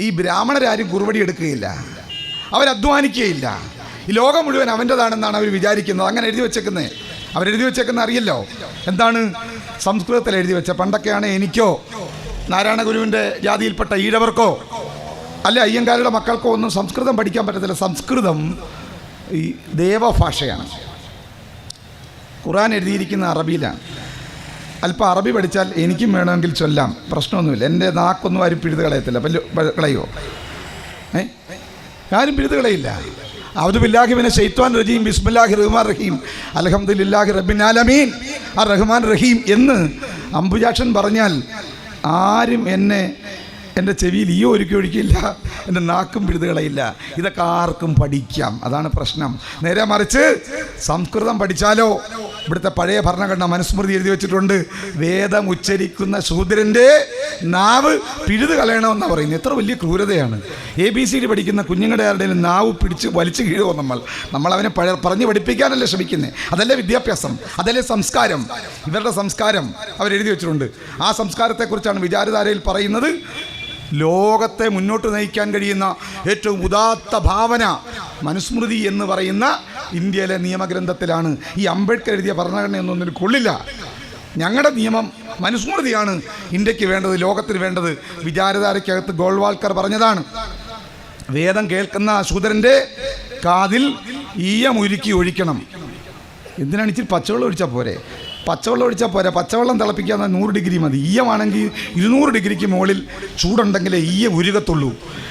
ഈ ബ്രാഹ്മണരാരും കുറുവടി എടുക്കുകയില്ല. അവരധ്വാനിക്കുകയില്ല ഈ ലോകം മുഴുവൻ അവന്റെതാണെന്നാണ് അവർ വിചാരിക്കുന്നത്. അങ്ങനെ എഴുതി വെച്ചേക്കുന്നത് അവരെഴുതി വെച്ചേക്കുന്ന അറിയല്ലോ. എന്താണ്? സംസ്കൃതത്തിൽ എഴുതി വെച്ച പണ്ടൊക്കെയാണ് എനിക്കോ നാരായണ ഗുരുവിന്റെ ജാതിയിൽപ്പെട്ട ഈഴവർക്കോ അല്ല അയ്യങ്കാരുടെ മക്കൾക്കോ ഒന്നും സംസ്കൃതം പഠിക്കാൻ പറ്റത്തില്ല. സംസ്കൃതം ഈ ദേവഭാഷയാണ്. ഖുറാൻ എഴുതിയിരിക്കുന്ന അറബിയിലാണ്. അല്പം അറബി പഠിച്ചാൽ എനിക്കും വേണമെങ്കിൽ ചൊല്ലാം. പ്രശ്നമൊന്നുമില്ല. എന്റെ നാക്കൊന്നും ആരും പിഴുത് കളയത്തില്ല. കളയോ ഏ? ആരും പിഴുത് കളയില്ല. അവധു പിന്നെ ഷെയ്ത്വാൻ റഹീം ബിസ്മില്ലാഹി റഹ്മാൻ റഹീം അലഹമ്മദില്ലാഹി റബ്ബിൻ ആലമീൻ ആ റഹ്മാൻ റഹീം എന്ന് അംബുജാക്ഷൻ പറഞ്ഞാൽ ആരും എന്നെ എന്റെ ചെവിയിൽ ഈ ഒരുക്കി ഒഴിക്കില്ല. എന്റെ നാക്കും പിഴുതുകളയില്ല. ഇതൊക്കെ ആർക്കും പഠിക്കാം. അതാണ് പ്രശ്നം. നേരെ മറിച്ച് സംസ്കൃതം പഠിച്ചാലോ? ഇവിടുത്തെ പഴയ ഭരണഘടന മനുസ്മൃതി എഴുതി വെച്ചിട്ടുണ്ട്. വേദം ഉച്ചരിക്കുന്ന ശൂദ്രന്റെ നാവ് പിഴുത് കളയണമെന്നാണ് പറയുന്നത്. എത്ര വലിയ ക്രൂരതയാണ്. എ ബി സി ഡി പഠിക്കുന്ന കുഞ്ഞുങ്ങളുടെ ആരുടെയും നാവ് പിടിച്ച് വലിച്ചു കീഴുമോ നമ്മൾ? നമ്മൾ അവനെ പഴ പറഞ്ഞ് പഠിപ്പിക്കാനല്ലേ ശ്രമിക്കുന്നത് അതല്ലേ വിദ്യാഭ്യാസം. അതല്ലേ സംസ്കാരം. ഇവരുടെ സംസ്കാരം അവരെഴുതി വെച്ചിട്ടുണ്ട്. ആ സംസ്കാരത്തെക്കുറിച്ചാണ് വിചാരധാരയിൽ പറയുന്നത്. ലോകത്തെ മുന്നോട്ട് നയിക്കാൻ കഴിയുന്ന ഏറ്റവും ഉദാത്ത ഭാവന മനുസ്മൃതി എന്ന് പറയുന്ന ഇന്ത്യയിലെ നിയമഗ്രന്ഥത്തിലാണ്. ഈ അംബേദ്കർ എഴുതിയ ഭരണഘടന ഒന്നിന് കൊള്ളില്ല. ഞങ്ങളുടെ നിയമം മനുസ്മൃതിയാണ്. ഇന്ത്യയ്ക്ക് വേണ്ടത് ലോകത്തിന് വേണ്ടത്. വിചാരധാരയ്ക്കകത്ത് ഗോൾവാൾക്കർ പറഞ്ഞതാണ്. വേദം കേൾക്കുന്ന അശൂദരന്റെ കാതിൽ ഈയമുരുക്കി ഒഴിക്കണം. എന്തിനാണ് ഇച്ചിരി പച്ചവെള്ളം ഒഴിച്ചാൽ പോരെ? പച്ചവെള്ളം ഒഴിച്ചാൽ പോരാ. പച്ചവെള്ളം തിളപ്പിക്കാൻ നൂറ് ഡിഗ്രി മതി. ഈയമാണെങ്കിൽ ഇരുന്നൂറ് ഡിഗ്രിക്ക് മുകളിൽ ചൂടുണ്ടെങ്കിലേ ഈയ ഉരുകത്തുള്ളൂ.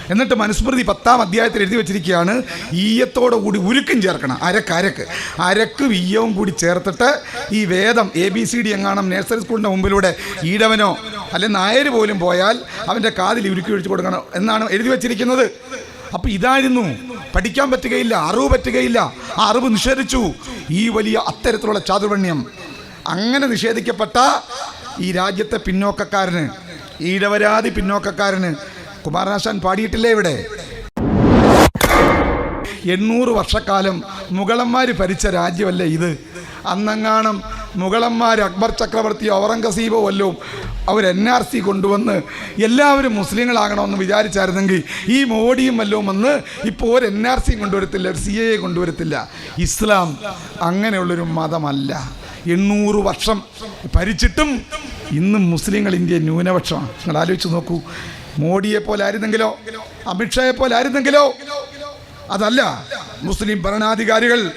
എന്നിട്ട് മനുസ്മൃതി പത്താം അധ്യായത്തിൽ എഴുതി വെച്ചിരിക്കുകയാണ് ഈയത്തോടു കൂടി ഉരുക്കും ചേർക്കണം. അരക്ക് അരക്ക്. അരക്കും ഈയവും കൂടി ചേർത്തിട്ട് ഈ വേദം എ ബി സി ഡി എങ്ങാണം നേഴ്സറി സ്കൂളിന്റെ മുമ്പിലൂടെ ഈടവനോ അല്ലെ നായർ പോലും പോയാൽ അവന്റെ കാതിൽ ഉരുക്കി ഒഴിച്ചു കൊടുക്കണം എന്നാണ് എഴുതി വെച്ചിരിക്കുന്നത്. അപ്പം ഇതായിരുന്നു. പഠിക്കാൻ പറ്റുകയില്ല അറിവ് പറ്റുകയില്ല. ആ അറിവ് നിഷേധിച്ചു. ഈ വലിയ അത്തരത്തിലുള്ള ചാതുർവണ്യം അങ്ങനെ നിഷേധിക്കപ്പെട്ട ഈ രാജ്യത്തെ പിന്നോക്കക്കാരന് ഈടവരാതി പിന്നോക്കക്കാരന് കുമാരനാശാൻ പാടിയിട്ടില്ലേ ഇവിടെ? എണ്ണൂറ് വർഷക്കാലം മുഗളന്മാർ ഭരിച്ച രാജ്യമല്ലേ ഇത്? അന്നങ്ങാണം മുഗളന്മാർ അക്ബർ ചക്രവർത്തിയോ ഔറംഗസീബോ വല്ലോ അവർ എൻ ആർ സി കൊണ്ടുവന്ന് എല്ലാവരും മുസ്ലിങ്ങളാകണമെന്ന് വിചാരിച്ചായിരുന്നെങ്കിൽ ഈ മോഡിയും വല്ലോ വന്ന് ഇപ്പോൾ ഒരു എൻ ആർ സിയും കൊണ്ടുവരത്തില്ല ഒരു സി എ കൊണ്ടുവരത്തില്ല. ഇസ്ലാം അങ്ങനെയുള്ളൊരു മതമല്ല. എണ്ണൂറ് വർഷം ഭരിച്ചിട്ടും ഇന്നും മുസ്ലിങ്ങൾ ഇന്ത്യ ന്യൂനപക്ഷമാണ്. നിങ്ങൾ ആലോചിച്ച് നോക്കൂ മോഡിയെ പോലെ ആയിരുന്നെങ്കിലോ അമിത്ഷായെ പോലെ ആയിരുന്നെങ്കിലോ അതല്ല മുസ്ലിം ഭരണാധികാരികൾ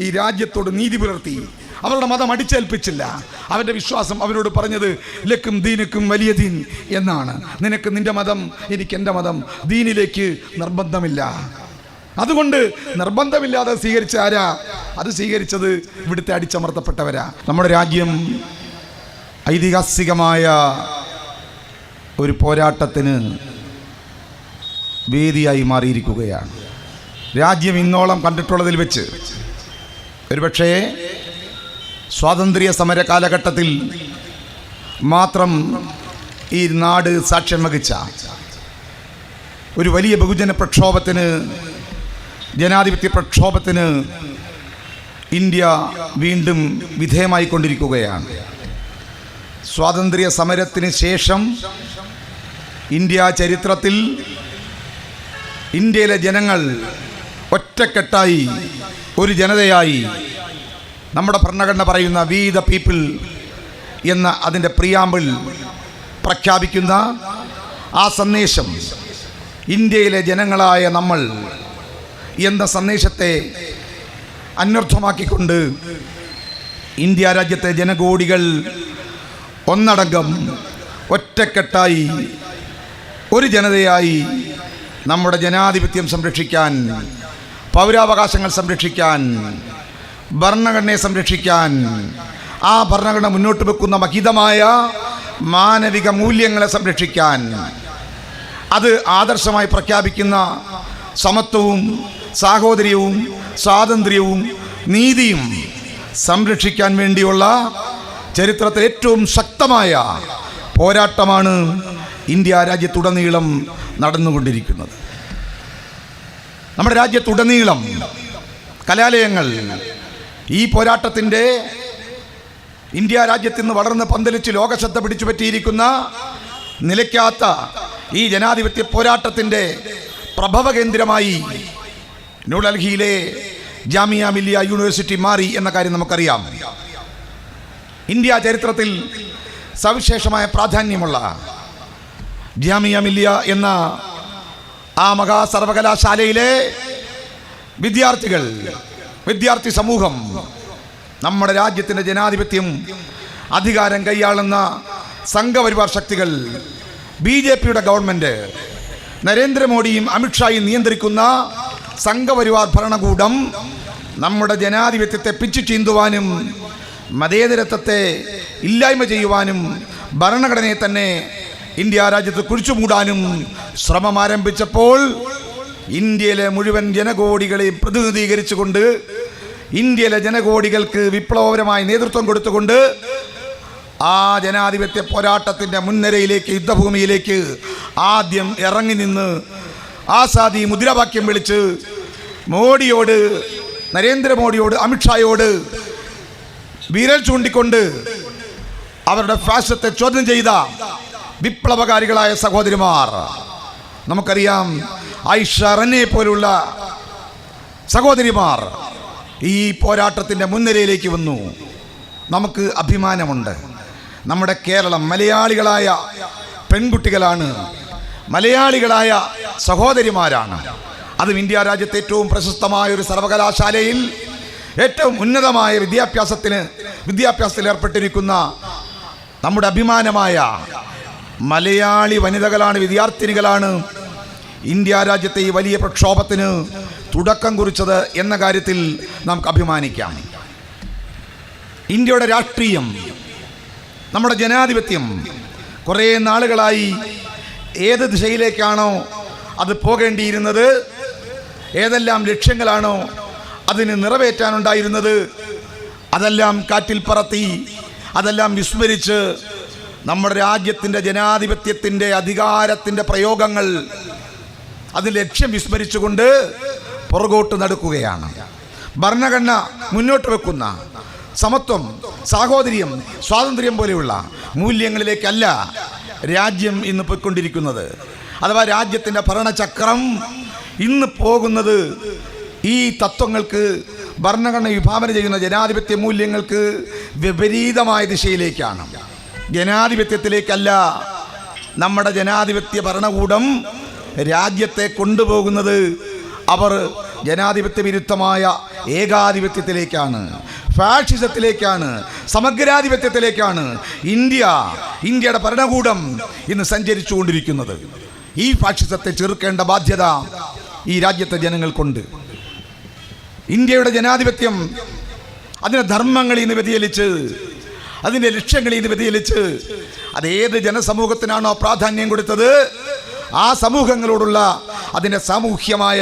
ഈ രാജ്യത്തോട് നീതി പുലർത്തി അവരുടെ മതം അടിച്ചേൽപ്പിച്ചില്ല. അവരുടെ വിശ്വാസം അവരോട് പറഞ്ഞത് ലക്കും ദീനക്കും വലിയ ദീൻ എന്നാണ്. നിനക്ക് നിന്റെ മതം എനിക്ക് എന്റെ മതം ദീനിലേക്ക് നിർബന്ധമില്ല. അതുകൊണ്ട് നിർബന്ധമില്ലാതെ സ്വീകരിച്ച ആരാ? അത് സ്വീകരിച്ചത് ഇവിടുത്തെ അടിച്ചമർത്തപ്പെട്ടവരാ. നമ്മുടെ രാജ്യം ഐതിഹാസികമായ ഒരു പോരാട്ടത്തിന് വേദിയായി മാറിയിരിക്കുകയാണ്. രാജ്യം ഇന്നോളം കണ്ടിട്ടുള്ളതിൽ വെച്ച് ഒരുപക്ഷേ സ്വാതന്ത്ര്യ സമര കാലഘട്ടത്തിൽ മാത്രം ഈ നാട് സാക്ഷ്യം വഹിച്ച ഒരു വലിയ ബഹുജന പ്രക്ഷോഭത്തിന് ജനാധിപത്യ പ്രക്ഷോഭത്തിന് ഇന്ത്യ വീണ്ടും വിധേയമായിക്കൊണ്ടിരിക്കുകയാണ്. സ്വാതന്ത്ര്യ സമരത്തിന് ശേഷം ഇന്ത്യ ചരിത്രത്തിൽ ഇന്ത്യയിലെ ജനങ്ങൾ ഒറ്റക്കെട്ടായി ഒരു ജനതയായി നമ്മുടെ ഭരണഘടന പറയുന്ന വി ദ പീപ്പിൾ എന്ന അതിന്റെ പ്രിയാമ്പിൾ പ്രഖ്യാപിക്കുന്ന ആ സന്ദേശം ഇന്ത്യയിലെ ജനങ്ങളായ നമ്മൾ എന്ന സന്ദേശത്തെ അന്വർത്ഥമാക്കിക്കൊണ്ട് ഇന്ത്യ രാജ്യത്തെ ജനകോടികൾ ഒന്നടങ്കം ഒറ്റക്കെട്ടായി ഒരു ജനതയായി നമ്മുടെ ജനാധിപത്യം സംരക്ഷിക്കാൻ പൗരാവകാശങ്ങൾ സംരക്ഷിക്കാൻ ഭരണഘടനയെ സംരക്ഷിക്കാൻ ആ ഭരണഘടന മുന്നോട്ട് വെക്കുന്ന മഹിതമായ മാനവിക മൂല്യങ്ങളെ സംരക്ഷിക്കാൻ അത് ആദർശമായി പ്രഖ്യാപിക്കുന്ന സമത്വവും സാഹോദര്യവും സ്വാതന്ത്ര്യവും നീതിയും സംരക്ഷിക്കാൻ വേണ്ടിയുള്ള ചരിത്രത്തിൽ ഏറ്റവും ശക്തമായ പോരാട്ടമാണ് ഇന്ത്യ രാജ്യത്തുടനീളം നടന്നുകൊണ്ടിരിക്കുന്നത്. നമ്മുടെ രാജ്യത്തുടനീളം കലാലയങ്ങൾ ഈ പോരാട്ടത്തിന്റെ ഇന്ത്യ രാജ്യത്ത് നിന്ന് വളർന്ന് പന്തലിച്ച് ലോകശ്രദ്ധ പിടിച്ചു പറ്റിയിരിക്കുന്ന നിലയ്ക്കാത്ത ഈ ജനാധിപത്യ പോരാട്ടത്തിന്റെ പ്രഭവ കേന്ദ്രമായി ന്യൂഡൽഹിയിലെ ജാമിയ മില്ലിയ യൂണിവേഴ്സിറ്റി മാറി എന്ന കാര്യം നമുക്കറിയാം. ഇന്ത്യ ചരിത്രത്തിൽ സവിശേഷമായ പ്രാധാന്യമുള്ള ജാമിയ മില്ലിയ എന്ന ആ മഹാ സർവകലാശാലയിലെ വിദ്യാർത്ഥികൾ വിദ്യാർത്ഥി സമൂഹം നമ്മുടെ രാജ്യത്തിന്റെ ജനാധിപത്യം അധികാരം കൈയാളുന്ന സംഘപരിവാർ ശക്തികൾ ബി ജെ പിയുടെ ഗവൺമെന്റ് നരേന്ദ്രമോദിയും അമിത്ഷായും നിയന്ത്രിക്കുന്ന സംഘപരിവാർ ഭരണകൂടം നമ്മുടെ ജനാധിപത്യത്തെ പിച്ചു ചീന്തുവാനും മതേതരത്വത്തെ ഇല്ലായ്മ ചെയ്യുവാനും ഭരണഘടനയെ തന്നെ ഇന്ത്യ രാജ്യത്ത് കുഴിച്ചു മൂടാനും ശ്രമം ആരംഭിച്ചപ്പോൾ ഇന്ത്യയിലെ മുഴുവൻ ജനകോടികളെ പ്രതിനിധീകരിച്ചുകൊണ്ട് ഇന്ത്യയിലെ ജനകോടികൾക്ക് വിപ്ലവപരമായി നേതൃത്വം കൊടുത്തുകൊണ്ട് ആ ജനാധിപത്യ പോരാട്ടത്തിന്റെ മുൻനിരയിലേക്ക് യുദ്ധഭൂമിയിലേക്ക് ആദ്യം ഇറങ്ങി നിന്ന് ആസാദി മുദ്രാവാക്യം വിളിച്ച് മോഡിയോട് നരേന്ദ്രമോദിയോട് അമിത്ഷായോട് വിരൽ ചൂണ്ടിക്കൊണ്ട് അവരുടെ ഫാഷത്തെ ചോദ്യം ചെയ്ത വിപ്ലവകാരികളായ സഹോദരിമാർ. നമുക്കറിയാം ഐഷ റന്നെ പോലുള്ള സഹോദരിമാർ ഈ പോരാട്ടത്തിന്റെ മുൻനിരയിലേക്ക് വന്നു. നമുക്ക് അഭിമാനമുണ്ട്. നമ്മുടെ കേരളം മലയാളികളായ പെൺകുട്ടികളാണ് മലയാളികളായ സഹോദരിമാരാണ്. അതും ഇന്ത്യ രാജ്യത്തെ ഏറ്റവും പ്രശസ്തമായ ഒരു സർവകലാശാലയിൽ ഏറ്റവും ഉന്നതമായ വിദ്യാഭ്യാസത്തിന് വിദ്യാഭ്യാസത്തിൽ ഏർപ്പെട്ടിരിക്കുന്ന നമ്മുടെ അഭിമാനമായ മലയാളി വനിതകളാണ് വിദ്യാർത്ഥിനികളാണ് ഇന്ത്യ രാജ്യത്തെ ഈ വലിയ പ്രക്ഷോഭത്തിന് തുടക്കം കുറിച്ചത് എന്ന കാര്യത്തിൽ നമുക്ക് അഭിമാനിക്കാം. ഇന്ത്യയുടെ രാഷ്ട്രീയം നമ്മുടെ ജനാധിപത്യം കുറേ നാളുകളായി ഏത് ദിശയിലേക്കാണോ അത് പോകേണ്ടിയിരുന്നത്? ഏതെല്ലാം ലക്ഷ്യങ്ങളാണോ അതിന് നിറവേറ്റാനുണ്ടായിരുന്നത്? അതെല്ലാം കാറ്റിൽ പറത്തി അതെല്ലാം വിസ്മരിച്ച് നമ്മുടെ രാജ്യത്തിന്റെ ജനാധിപത്യത്തിന്റെ അധികാരത്തിന്റെ പ്രയോഗങ്ങൾ അത് ലക്ഷ്യം വിസ്മരിച്ചുകൊണ്ട് പുറകോട്ട് നടക്കുകയാണ്. ഭരണഘടന മുന്നോട്ട് വെക്കുന്ന സമത്വം സാഹോദര്യം സ്വാതന്ത്ര്യം പോലെയുള്ള മൂല്യങ്ങളിലേക്കല്ല രാജ്യം ഇന്ന് പോയിക്കൊണ്ടിരിക്കുന്നത്. അഥവാ രാജ്യത്തിന്റെ ഭരണചക്രം ഇന്ന് പോകുന്നത് ഈ തത്വങ്ങൾക്ക് ഭരണഘടന വിഭാവന ചെയ്യുന്ന ജനാധിപത്യ മൂല്യങ്ങൾക്ക് വിപരീതമായ ദിശയിലേക്കാണ്. ജനാധിപത്യത്തിലേക്കല്ല നമ്മുടെ ജനാധിപത്യ ഭരണകൂടം രാജ്യത്തെ കൊണ്ടുപോകുന്നത്. അവർ ജനാധിപത്യ വിരുദ്ധമായ ഏകാധിപത്യത്തിലേക്കാണ് ഫാഷിസത്തിലേക്കാണ് സമഗ്രാധിപത്യത്തിലേക്കാണ് ഇന്ത്യ ഇന്ത്യയുടെ ഭരണകൂടം ഇന്ന് സഞ്ചരിച്ചുകൊണ്ടിരിക്കുന്നത്. ഈ ഫാഷിസത്തെ ചെറുക്കേണ്ട ബാധ്യത ഈ രാജ്യത്തെ ജനങ്ങൾക്കുണ്ട്. ഇന്ത്യയുടെ ജനാധിപത്യം അതിന്റെ ധർമ്മങ്ങളിൽ നിന്ന് വ്യതിചലിച്ച് അതിന്റെ ലക്ഷ്യങ്ങളിൽ നിന്ന് വ്യതിചലിച്ച് ഏത് ജനസമൂഹത്തിനാണോ പ്രാധാന്യം കൊടുത്തത് ആ സമൂഹങ്ങളോടുള്ള അതിന്റെ സാമൂഹ്യമായ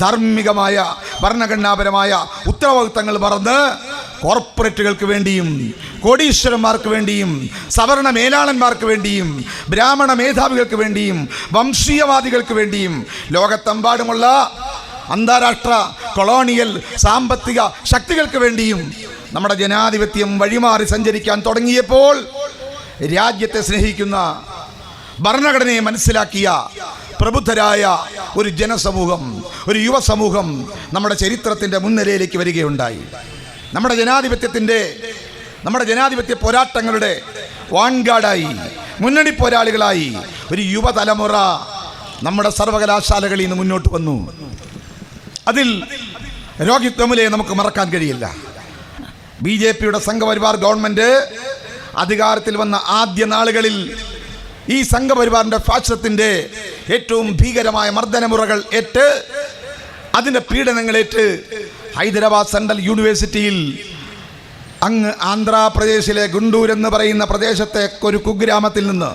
ധാർമ്മികമായ ഭരണഘടനാപരമായ ഉത്തരവാദിത്തങ്ങൾ മറന്ന് കോർപ്പറേറ്റുകൾക്ക് വേണ്ടിയും കോടീശ്വരന്മാർക്ക് വേണ്ടിയും സവർണ മേലാളന്മാർക്ക് വേണ്ടിയും ബ്രാഹ്മണ മേധാവികൾക്ക് വേണ്ടിയും വംശീയവാദികൾക്ക് വേണ്ടിയും ലോകത്തെമ്പാടുമുള്ള അന്താരാഷ്ട്ര കൊളോണിയൽ സാമ്പത്തിക ശക്തികൾക്ക് വേണ്ടിയും നമ്മുടെ ജനാധിപത്യം വഴിമാറി സഞ്ചരിക്കാൻ തുടങ്ങിയപ്പോൾ രാജ്യത്തെ സ്നേഹിക്കുന്ന ഭരണഘടനയെ മനസ്സിലാക്കിയ പ്രബുദ്ധരായ ഒരു ജനസമൂഹം ഒരു യുവസമൂഹം നമ്മുടെ ചരിത്രത്തിന്റെ മുൻനിരയിലേക്ക് വരികയുണ്ടായി. നമ്മുടെ ജനാധിപത്യത്തിന്റെ നമ്മുടെ ജനാധിപത്യ പോരാട്ടങ്ങളുടെ വാൺഗാർഡായി മുന്നണി പോരാളികളായി ഒരു യുവതലമുറ നമ്മുടെ സർവകലാശാലകളിൽ നിന്ന് മുന്നോട്ട് വന്നു. അതിൽ രോഹിത് തമുലയെ നമുക്ക് മറക്കാൻ കഴിയില്ല. ബി ജെ പിയുടെ സംഘപരിവാർ ഗവൺമെന്റ് അധികാരത്തിൽ വന്ന ആദ്യ നാളുകളിൽ ഈ സംഘപരിവാറിന്റെ ഫാഷത്തിന്റെ ഏറ്റവും ഭീകരമായ മർദ്ദനമുറകൾ ഏറ്റ് അതിന്റെ പീഡനങ്ങളേറ്റ് ഹൈദരാബാദ് സെൻട്രൽ യൂണിവേഴ്സിറ്റിയിൽ അങ്ങ് ആന്ധ്രാപ്രദേശിലെ ഗുണ്ടൂർ എന്ന് പറയുന്ന പ്രദേശത്തെ ഒരു കുഗ്രാമത്തിൽ നിന്ന്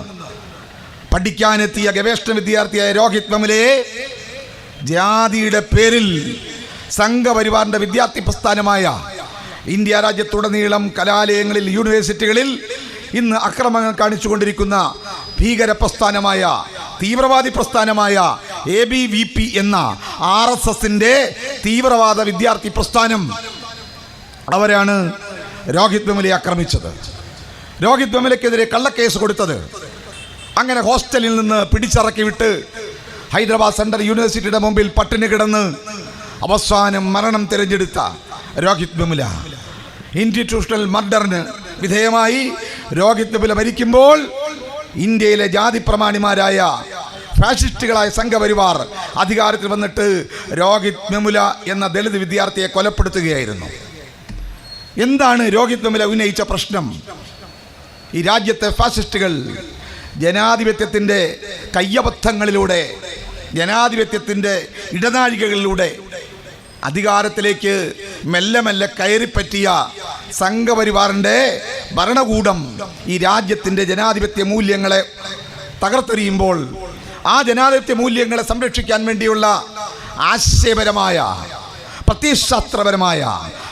പഠിക്കാനെത്തിയ ഗവേഷണ വിദ്യാർത്ഥിയായ രോഹിത് വെമുലയെ ജാതിയുടെ പേരിൽ സംഘപരിവാറിന്റെ വിദ്യാർത്ഥി പ്രസ്ഥാനമായ ഇന്ത്യ രാജ്യത്തുടനീളം കലാലയങ്ങളിൽ യൂണിവേഴ്സിറ്റികളിൽ ഇന്ന് അക്രമങ്ങൾ കാണിച്ചുകൊണ്ടിരിക്കുന്ന ഭീകര പ്രസ്ഥാനമായ തീവ്രവാദി പ്രസ്ഥാനമായ എ ബി വി പി എന്ന ആർ എസ് എസിന്റെ തീവ്രവാദ വിദ്യാർത്ഥി പ്രസ്ഥാനം അവരാണ് രോഹിത് വെമുലയെ ആക്രമിച്ചത്. രോഹിത് വെമുലയ്ക്കെതിരെ കള്ളക്കേസ് കൊടുത്തത്. അങ്ങനെ ഹോസ്റ്റലിൽ നിന്ന് പിടിച്ചിറക്കി വിട്ട് ഹൈദരാബാദ് സെൻട്രൽ യൂണിവേഴ്സിറ്റിയുടെ മുമ്പിൽ പട്ടിണി കിടന്ന് അവസാനം മരണം തിരഞ്ഞെടുത്ത രോഹിത് വെമുല ഇൻസ്റ്റിറ്റ്യൂഷണൽ മർഡറിന് വിധേയമായി രോഹിത് വെമുല മരിക്കുമ്പോൾ ഇന്ത്യയിലെ ജാതി പ്രമാണിമാരായ ഫാഷിസ്റ്റുകളായ സംഘപരിവാർ അധികാരത്തിൽ വന്നിട്ട് രോഹിത് മെമുല എന്ന ദളിത് വിദ്യാർത്ഥിയെ കൊലപ്പെടുത്തുകയായിരുന്നു. എന്താണ് രോഹിത് മെമുല ഉന്നയിച്ച പ്രശ്നം? ഈ രാജ്യത്തെ ഫാസിസ്റ്റുകൾ ജനാധിപത്യത്തിന്റെ കയ്യബദ്ധങ്ങളിലൂടെ ജനാധിപത്യത്തിന്റെ ഇടനാഴികകളിലൂടെ അധികാരത്തിലേക്ക് മെല്ലെ മെല്ലെ കയറിപ്പറ്റിയ സംഘപരിവാറിന്റെ ഭരണകൂടം ഈ രാജ്യത്തിന്റെ ജനാധിപത്യ മൂല്യങ്ങളെ തകർത്തെറിയുമ്പോൾ ആ ജനാധിപത്യ മൂല്യങ്ങളെ സംരക്ഷിക്കാൻ വേണ്ടിയുള്ള ആശയപരമായ പ്രത്യയശാസ്ത്രപരമായ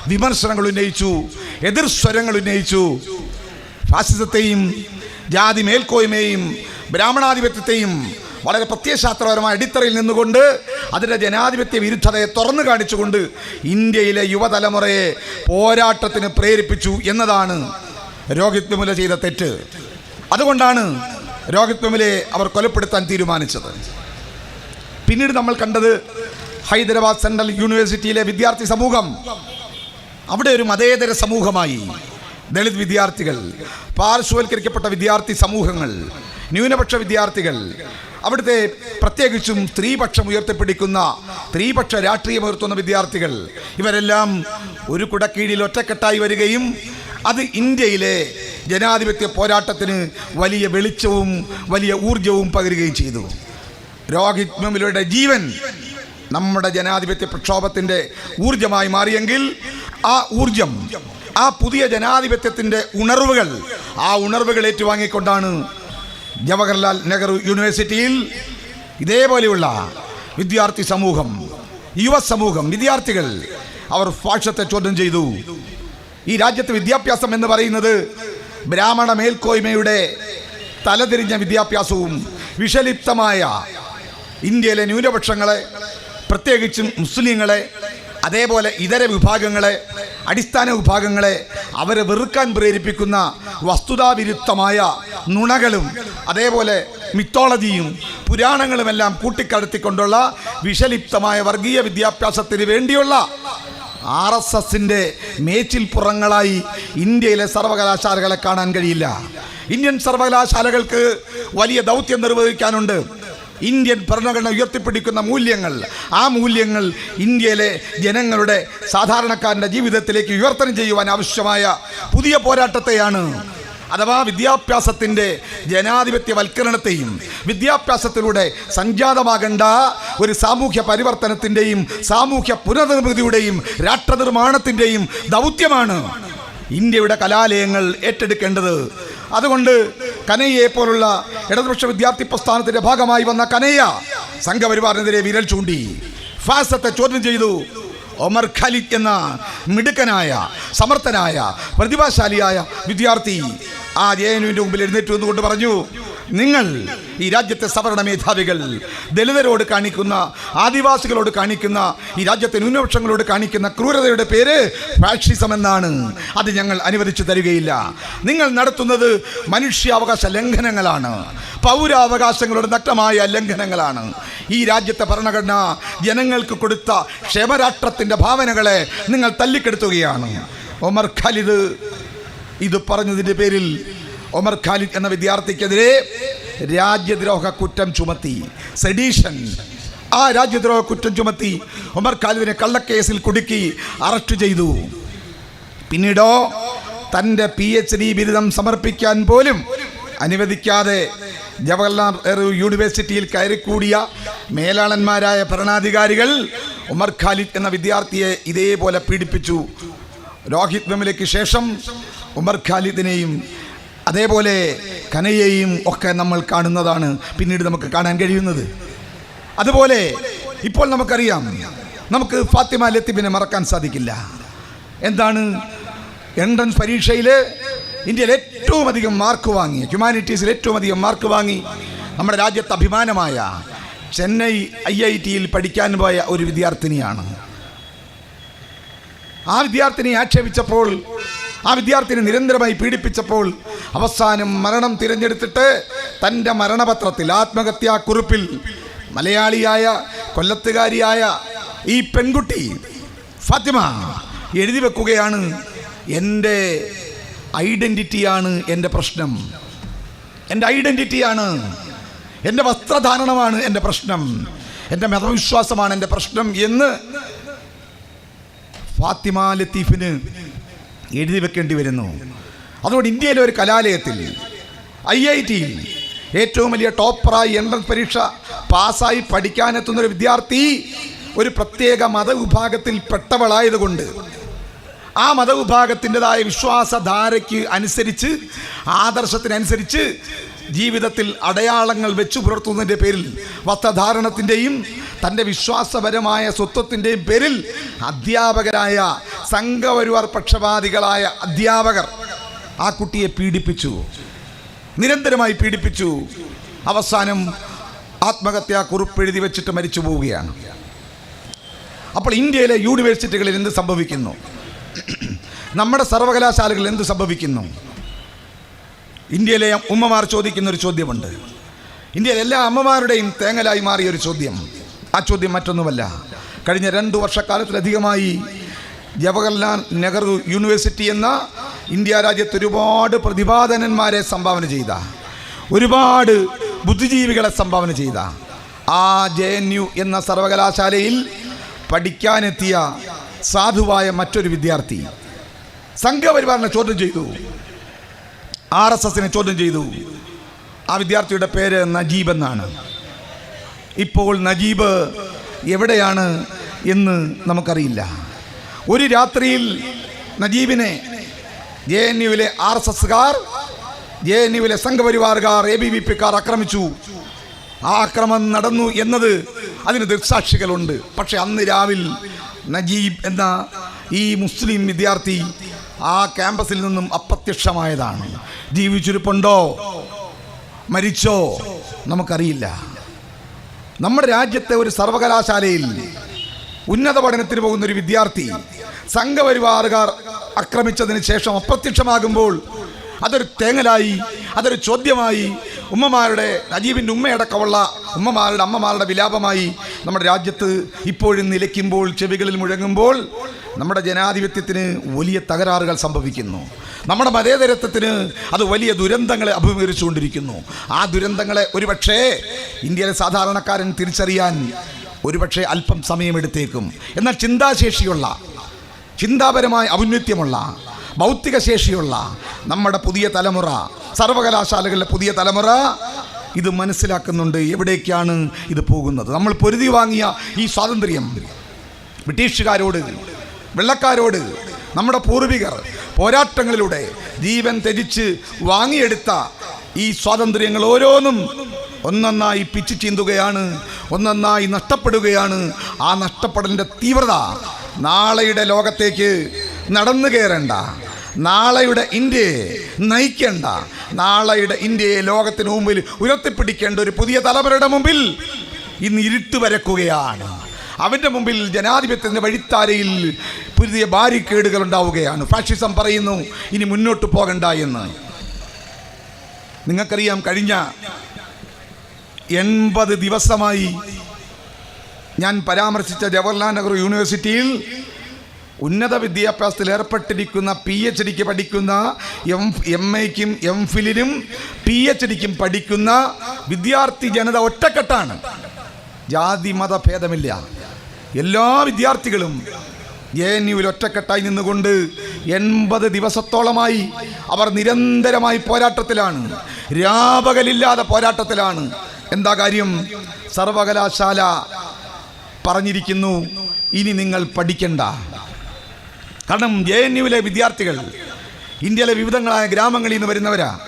വിമർശനങ്ങൾ ഉന്നയിച്ചു എതിർസ്വരങ്ങൾ ഉന്നയിച്ചു. ഫാസിസത്തെയും ജാതി മേൽക്കോയ്മയെയും ബ്രാഹ്മണാധിപത്യത്തെയും വളരെ പ്രത്യയശാസ്ത്രപരമായ അടിത്തറയിൽ നിന്നുകൊണ്ട് അതിന്റെ ജനാധിപത്യ വിരുദ്ധതയെ തുറന്നു കാണിച്ചുകൊണ്ട് ഇന്ത്യയിലെ യുവതലമുറയെ പോരാട്ടത്തിന് പ്രേരിപ്പിച്ചു എന്നതാണ് രോഹിത് വിമുല ചെയ്ത തെറ്റ്. അതുകൊണ്ടാണ് രോഹിത് വിമുലയെ അവർ കൊലപ്പെടുത്താൻ തീരുമാനിച്ചത്. പിന്നീട് നമ്മൾ കണ്ടത് ഹൈദരാബാദ് സെൻട്രൽ യൂണിവേഴ്സിറ്റിയിലെ വിദ്യാർത്ഥി സമൂഹം. അവിടെ ഒരു മതേതര സമൂഹമായി ദളിത് വിദ്യാർത്ഥികൾ പാർശ്വവൽക്കരിക്കപ്പെട്ട വിദ്യാർത്ഥി സമൂഹങ്ങൾ ന്യൂനപക്ഷ വിദ്യാർത്ഥികൾ. അവിടുത്തെ പ്രത്യേകിച്ചും സ്ത്രീപക്ഷം ഉയർത്തിപ്പിടിക്കുന്ന സ്ത്രീപക്ഷ രാഷ്ട്രീയം ഉയർത്തുന്ന വിദ്യാർത്ഥികൾ. ഇവരെല്ലാം ഒരു കുടക്കീഴിൽ ഒറ്റക്കെട്ടായി വരികയും അത് ഇന്ത്യയിലെ ജനാധിപത്യ പോരാട്ടത്തിന് വലിയ വെളിച്ചവും വലിയ ഊർജവും പകരുകയും ചെയ്തു. രോഹിത് ജീവൻ നമ്മുടെ ജനാധിപത്യ പ്രക്ഷോഭത്തിന്റെ ഊർജമായി മാറിയെങ്കിൽ ആ ഊർജം ആ പുതിയ ജനാധിപത്യത്തിന്റെ ഉണർവുകൾ ആ ഉണർവുകൾ ഏറ്റുവാങ്ങിക്കൊണ്ടാണ് ജവഹർലാൽ നെഹ്റു യൂണിവേഴ്സിറ്റിയിൽ ഇതേപോലെയുള്ള വിദ്യാർത്ഥി സമൂഹം യുവ സമൂഹം വിദ്യാർത്ഥികൾ അവർ ഭാഷത്തെ ചോദ്യം ചെയ്തു. ഈ രാജ്യത്ത് വിദ്യാഭ്യാസം എന്ന് പറയുന്നത് ബ്രാഹ്മണ മേൽക്കോയ്മയുടെ തലതിരിഞ്ഞ വിദ്യാഭ്യാസവും വിഷലിപ്തമായ ഇന്ത്യയിലെ ന്യൂനപക്ഷങ്ങളെ പ്രത്യേകിച്ചും മുസ്ലിങ്ങളെ അതേപോലെ ഇതര വിഭാഗങ്ങളെ അടിസ്ഥാന വിഭാഗങ്ങളെ അവരെ വെറുക്കാൻ പ്രേരിപ്പിക്കുന്ന വസ്തുതാവിരുദ്ധമായ നുണകളും അതേപോലെ മിത്തോളജിയും പുരാണങ്ങളുമെല്ലാം കൂട്ടിക്കടത്തിക്കൊണ്ടുള്ള വിഷലിപ്തമായ വർഗീയ വിദ്യാഭ്യാസത്തിന് വേണ്ടിയുള്ള ആർ എസ് എസിന്റെ മേച്ചിൽപ്പുറങ്ങളായി ഇന്ത്യയിലെ സർവകലാശാലകളെ കാണാൻ കഴിയില്ല. ഇന്ത്യൻ സർവകലാശാലകൾക്ക് വലിയ ദൗത്യം നിർവഹിക്കാനുണ്ട്. ഇന്ത്യൻ ഭരണഘടന ഉയർത്തിപ്പിടിക്കുന്ന മൂല്യങ്ങൾ ആ മൂല്യങ്ങൾ ഇന്ത്യയിലെ ജനങ്ങളുടെ സാധാരണക്കാരന്റെ ജീവിതത്തിലേക്ക് വിവർത്തനം ചെയ്യുവാൻ ആവശ്യമായ പുതിയ പോരാട്ടത്തെയാണ് അഥവാ വിദ്യാഭ്യാസത്തിന്റെ ജനാധിപത്യവൽക്കരണത്തെയും വിദ്യാഭ്യാസത്തിലൂടെ സംജാതമാകേണ്ട ഒരു സാമൂഹ്യ പരിവർത്തനത്തിന്റെയും സാമൂഹ്യ പുനർനിർമ്മിതിയുടെയും രാഷ്ട്രനിർമ്മാണത്തിന്റെയും ദൗത്യമാണ്. ഇന്ത്യയുടെ കലാലയങ്ങൾ ഏറ്റെടുക്കേണ്ടത്. അതുകൊണ്ട് കനയ്യയെ പോലുള്ള ഇടതുപക്ഷ വിദ്യാർത്ഥി പ്രസ്ഥാനത്തിന്റെ ഭാഗമായി വന്ന കനയ്യ സംഘപരിവാറിനെതിരെ വിരൽ ചൂണ്ടി. ഫാസത്തെ ചോദ്യം ചെയ്തു ഒമർ ഖാലിദ് എന്ന മിടുക്കനായ സമർത്ഥനായ പ്രതിഭാശാലിയായ വിദ്യാർത്ഥി ആ ജെ എനുവിന്റെ മുമ്പിൽ എഴുന്നേറ്റ് എന്നുകൊണ്ട് പറഞ്ഞു. നിങ്ങൾ ഈ രാജ്യത്തെ സവർണ മേധാവികൾ ദളിതരോട് കാണിക്കുന്ന ആദിവാസികളോട് കാണിക്കുന്ന ഈ രാജ്യത്തെ ന്യൂനപക്ഷങ്ങളോട് കാണിക്കുന്ന ക്രൂരതയുടെ പേര് ഫാഷിസം എന്നാണ്. അത് ഞങ്ങൾ അനുവദിച്ചു തരികയില്ല. നിങ്ങൾ നടത്തുന്നത് മനുഷ്യാവകാശ ലംഘനങ്ങളാണ്. പൗരാവകാശങ്ങളുടെ നഗ്നമായ ലംഘനങ്ങളാണ്. ഈ രാജ്യത്തെ ഭരണഘടന ജനങ്ങൾക്ക് കൊടുത്ത ക്ഷേമരാഷ്ട്രത്തിന്റെ ഭാവനകളെ നിങ്ങൾ തല്ലിക്കെടുത്തുകയാണ്. ഒമർ ഖാലിദ് ഇത് പറഞ്ഞതിന്റെ പേരിൽ ഒമർ ഖാലിദ് എന്ന വിദ്യാർത്ഥിക്കെതിരെ രാജ്യദ്രോഹ കുറ്റം ചുമത്തി. സെഡീഷൻ ആ രാജ്യദ്രോഹ കുറ്റം ചുമത്തി ഒമർ ഖാലിദിനെ കള്ളക്കേസിൽ കുടുക്കി അറസ്റ്റ് ചെയ്തു. പിന്നീടോ തന്റെ പി എച്ച് ഡി ബിരുദം സമർപ്പിക്കാൻ പോലും അനുവദിക്കാതെ ജവഹർലാൽ നെഹ്റു യൂണിവേഴ്സിറ്റിയിൽ കയറിക്കൂടിയ മേലാളന്മാരായ ഭരണാധികാരികൾ ഉമർ ഖാലിദ് എന്ന വിദ്യാർത്ഥിയെ ഇതേപോലെ പീഡിപ്പിച്ചു. രോഹിത് വെമിലയ്ക്ക് ശേഷം ഉമർ ഖാലിദിനെയും അതേപോലെ കനയെയും ഒക്കെ നമ്മൾ കാണുന്നതാണ് പിന്നീട് നമുക്ക് കാണാൻ കഴിയുന്നത്. അതുപോലെ ഇപ്പോൾ നമുക്കറിയാം നമുക്ക് ഫാത്തിമ ലത്തീബിനെ മറക്കാൻ സാധിക്കില്ല. എന്താണ്? എൻട്രൻസ് പരീക്ഷയിൽ ഇന്ത്യയിൽ ഏറ്റവും അധികം മാർക്ക് വാങ്ങി ഹ്യൂമാനിറ്റീസിൽ ഏറ്റവും അധികം മാർക്ക് വാങ്ങി നമ്മുടെ രാജ്യത്തെ അഭിമാനമായ ചെന്നൈ ഐ ഐ ടിയിൽ പഠിക്കാൻ പോയ ഒരു വിദ്യാർത്ഥിനിയാണ്. ആ വിദ്യാർത്ഥിനി ആക്ഷേപിച്ചപ്പോൾ ആ വിദ്യാർത്ഥിനെ നിരന്തരമായി പീഡിപ്പിച്ചപ്പോൾ അവസാനം മരണം തിരഞ്ഞെടുത്തിട്ട് തന്റെ മരണപത്രത്തിൽ ആത്മഹത്യാക്കുറിപ്പിൽ മലയാളിയായ കൊല്ലത്തുകാരിയായ ഈ പെൺകുട്ടി ഫാത്തിമ എഴുതി വെക്കുകയാണ്. എന്റെ ഐഡന്റിറ്റിയാണ് എന്റെ പ്രശ്നം. എന്റെ ഐഡന്റിറ്റിയാണ് എന്റെ വസ്ത്രധാരണമാണ് എന്റെ പ്രശ്നം. എന്റെ മതവിശ്വാസമാണ് എന്റെ പ്രശ്നം എന്ന് ഫാത്തിമ ലത്തീഫിന് എഴുതി വെക്കേണ്ടി വരുന്നു. അതുകൊണ്ട് ഇന്ത്യയിലെ ഒരു കലാലയത്തിൽ ഐ ഐ ടിയിൽ ഏറ്റവും വലിയ ടോപ്പറായി എൻട്രൻസ് പരീക്ഷ പാസ്സായി പഠിക്കാനെത്തുന്ന ഒരു വിദ്യാർത്ഥി ഒരു പ്രത്യേക മതവിഭാഗത്തിൽ പെട്ടവളായതുകൊണ്ട് ആ മതവിഭാഗത്തിന്റെതായ വിശ്വാസധാരയ്ക്ക് അനുസരിച്ച് ആദർശത്തിനനുസരിച്ച് ജീവിതത്തിൽ അടയാളങ്ങൾ വെച്ചു പുലർത്തുന്നതിന്റെ പേരിൽ വസ്ത്രധാരണത്തിന്റെയും തന്റെ വിശ്വാസപരമായ സ്വത്വത്തിന്റെയും പേരിൽ അധ്യാപകരായ സംഘപരിവാർ പക്ഷപാതികളായ അധ്യാപകർ ആ കുട്ടിയെ പീഡിപ്പിച്ചു. നിരന്തരമായി പീഡിപ്പിച്ചു. അവസാനം ആത്മഹത്യാ കുറിപ്പെഴുതി വെച്ചിട്ട് മരിച്ചു പോവുകയാണ്. അപ്പോൾ ഇന്ത്യയിലെ യൂണിവേഴ്സിറ്റികളിൽ എന്ത് സംഭവിക്കുന്നു? നമ്മുടെ സർവകലാശാലകളിൽ എന്ത് സംഭവിക്കുന്നു? ഇന്ത്യയിലെ ഉമ്മമാർ ചോദിക്കുന്ന ഒരു ചോദ്യമുണ്ട്. ഇന്ത്യയിലെ എല്ലാ അമ്മമാരുടെയും തേങ്ങലായി മാറിയ ഒരു ചോദ്യം. ആ ചോദ്യം മറ്റൊന്നുമല്ല. കഴിഞ്ഞ രണ്ടു വർഷക്കാലത്തിലധികമായി ജവഹർലാൽ നെഹ്റു യൂണിവേഴ്സിറ്റി എന്ന ഇന്ത്യ രാജ്യത്ത് ഒരുപാട് പ്രതിഭാധനന്മാരെ സംഭാവന ചെയ്ത ഒരുപാട് ബുദ്ധിജീവികളെ സംഭാവന ചെയ്ത ആ ജെ എൻ യു എന്ന സർവകലാശാലയിൽ പഠിക്കാനെത്തിയ സാധുവായ മറ്റൊരു വിദ്യാർത്ഥി സംഘപരിവാറിനെ ചോദ്യം ചെയ്തു. ആർ എസ് എസിനെ ചോദ്യം ചെയ്തു. ആ വിദ്യാർത്ഥിയുടെ പേര് നജീബ് എന്നാണ്. ഇപ്പോൾ നജീബ് എവിടെയാണ് എന്ന് നമുക്കറിയില്ല. ഒരു രാത്രിയിൽ നജീബിനെ ജെ എൻ യുവിലെ ആർ എസ് എസ്സുകാർ ജെ എൻ യുവിലെ സംഘപരിവാറുകാർ എ ബി വി പിക്കാർ ആക്രമിച്ചു. ആ ആക്രമണം നടന്നു എന്നത് അതിന് ദൃക്സാക്ഷികളുണ്ട്. പക്ഷെ അന്ന് രാവിലെ നജീബ് എന്ന ഈ മുസ്ലിം വിദ്യാർത്ഥി ആ ക്യാമ്പസിൽ നിന്നും അപ്രത്യക്ഷമായതാണ്. ജീവിച്ചിരിപ്പുണ്ടോ? മരിച്ചോ? നമുക്കറിയില്ല. നമ്മുടെ രാജ്യത്തെ ഒരു സർവകലാശാലയിൽ ഉന്നത പഠനത്തിന് പോകുന്ന ഒരു വിദ്യാർത്ഥി സംഘപരിവാറുകാർ ആക്രമിച്ചതിന് ശേഷം അപ്രത്യക്ഷമാകുമ്പോൾ അതൊരു തേങ്ങലായി അതൊരു ചോദ്യമായി ഉമ്മമാരുടെ നജീബിന്റെ ഉമ്മയടക്കമുള്ള ഉമ്മമാരുടെ അമ്മമാരുടെ വിലാപമായി നമ്മുടെ രാജ്യത്ത് ഇപ്പോഴും നിലയ്ക്കുമ്പോൾ ചെവികളിൽ മുഴങ്ങുമ്പോൾ നമ്മുടെ ജനാധിപത്യത്തിന് വലിയ തകരാറുകൾ സംഭവിക്കുന്നു. നമ്മുടെ മതേതരത്വത്തിന് അത് വലിയ ദുരന്തങ്ങളെ അഭിമുഖീകരിച്ചുകൊണ്ടിരിക്കുന്നു. ആ ദുരന്തങ്ങളെ ഒരുപക്ഷേ ഇന്ത്യയിലെ സാധാരണക്കാരൻ തിരിച്ചറിയാൻ ഒരുപക്ഷെ അല്പം സമയമെടുത്തേക്കും. എന്നാൽ ചിന്താശേഷിയുള്ള ചിന്താപരമായ ഔന്നത്യമുള്ള ഭൗതിക ശേഷിയുള്ള നമ്മുടെ പുതിയ തലമുറ സർവകലാശാലകളിലെ പുതിയ തലമുറ ഇത് മനസ്സിലാക്കുന്നുണ്ട് എവിടേക്കാണ് ഇത് പോകുന്നത്. നമ്മൾ പൊരുതി വാങ്ങിയ ഈ സ്വാതന്ത്ര്യം ബ്രിട്ടീഷുകാരോട് വെള്ളക്കാരോട് നമ്മുടെ പൂർവികർ പോരാട്ടങ്ങളിലൂടെ ജീവൻ ത്യജിച്ച് വാങ്ങിയെടുത്ത ഈ സ്വാതന്ത്ര്യങ്ങൾ ഓരോന്നും ഒന്നൊന്നായി പിച്ചു ചീന്തുകയാണ് ഒന്നൊന്നായി നഷ്ടപ്പെടുകയാണ്. ആ നഷ്ടപ്പെടലിന്റെ തീവ്രത നാളെയുടെ ലോകത്തേക്ക് നടന്നു കയറേണ്ട. നാളെയുടെ ഇന്ത്യയെ നയിക്കേണ്ട. നാളെയുടെ ഇന്ത്യയെ ലോകത്തിന് മുമ്പിൽ ഉയർത്തിപ്പിടിക്കേണ്ട ഒരു പുതിയ തലമുറയുടെ മുമ്പിൽ ഇന്ന് ഇരുട്ട് വരക്കുകയാണ്. അവന്റെ മുമ്പിൽ ജനാധിപത്യത്തിന്റെ വഴിത്താരയിൽ പുതിയ ബാരിക്കേഡുകൾ ഉണ്ടാവുകയാണ്. ഫാഷിസം പറയുന്നു ഇനി മുന്നോട്ട് പോകണ്ട എന്ന്. നിങ്ങൾക്കറിയാം കഴിഞ്ഞ എൺപത് ദിവസമായി ഞാൻ പരാമർശിച്ച ജവഹർലാൽ നെഹ്റു യൂണിവേഴ്സിറ്റിയിൽ ഉന്നത വിദ്യാഭ്യാസത്തിൽ ഏർപ്പെട്ടിരിക്കുന്ന പി എച്ച് ഡിക്ക് പഠിക്കുന്ന എം എം എക്കും എം ഫിലിനും പി എച്ച് ഡിക്കും പഠിക്കുന്ന വിദ്യാർത്ഥി ജനത ഒറ്റക്കെട്ടാണ്. ജാതി മത ഭേദമില്ല. എല്ലാ വിദ്യാർത്ഥികളും യുവിൽ ഒറ്റക്കെട്ടായി നിന്നുകൊണ്ട് എൺപത് ദിവസത്തോളമായി അവർ നിരന്തരമായി പോരാട്ടത്തിലാണ്. രാപകലില്ലാതെ പോരാട്ടത്തിലാണ്. എന്താ കാര്യം? സർവകലാശാല പറഞ്ഞിരിക്കുന്നു ഇനി നിങ്ങൾ പഠിക്കണ്ട. കാരണം ജെ എൻ യുവിലെ വിദ്യാർത്ഥികൾ ഇന്ത്യയിലെ വിവിധങ്ങളായ ഗ്രാമങ്ങളിൽ നിന്ന് വരുന്നവരാ.